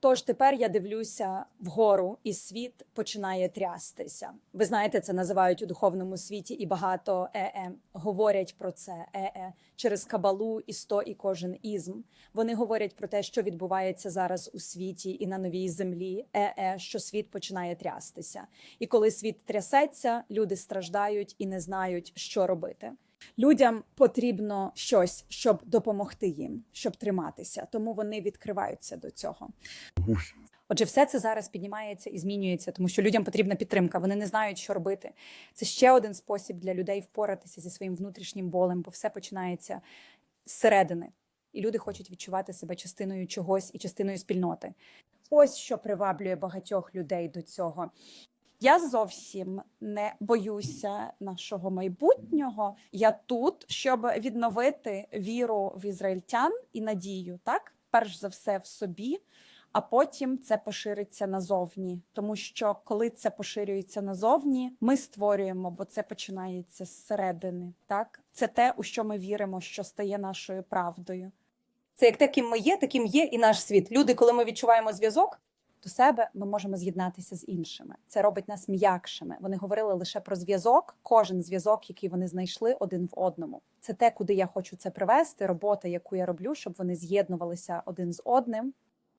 Тож тепер я дивлюся вгору, і світ починає трястися. Ви знаєте, це називають у духовному світі, і багато е-е говорять про це е-е через кабалу, і сто і кожен ізм. Вони говорять про те, що відбувається зараз у світі і на новій землі. Е-е, що світ починає трястися. І коли світ трясеться, люди страждають і не знають, що робити. Людям потрібно щось, щоб допомогти їм, щоб триматися, тому вони відкриваються до цього. Отже, все це зараз піднімається і змінюється, тому що людям потрібна підтримка. Вони не знають, що робити. Це ще один спосіб для людей впоратися зі своїм внутрішнім болем, бо все починається зсередини, і люди хочуть відчувати себе частиною чогось і частиною спільноти. Ось що приваблює багатьох людей до цього. Я зовсім не боюся нашого майбутнього. Я тут, щоб відновити віру в ізраїльтян і надію, так перш за все в собі, а потім це пошириться назовні. Тому що коли це поширюється назовні, ми створюємо, бо це починається зсередини. Так, це те, у що ми віримо, що стає нашою правдою. Це як таким ми є, таким є і наш світ. Люди, коли ми відчуваємо зв'язок до себе, ми можемо з'єднатися з іншими. Це робить нас м'якшими. Вони говорили лише про зв'язок, кожен зв'язок, який вони знайшли один в одному. Це те, куди я хочу це привести. Робота, яку я роблю, щоб вони з'єднувалися один з одним.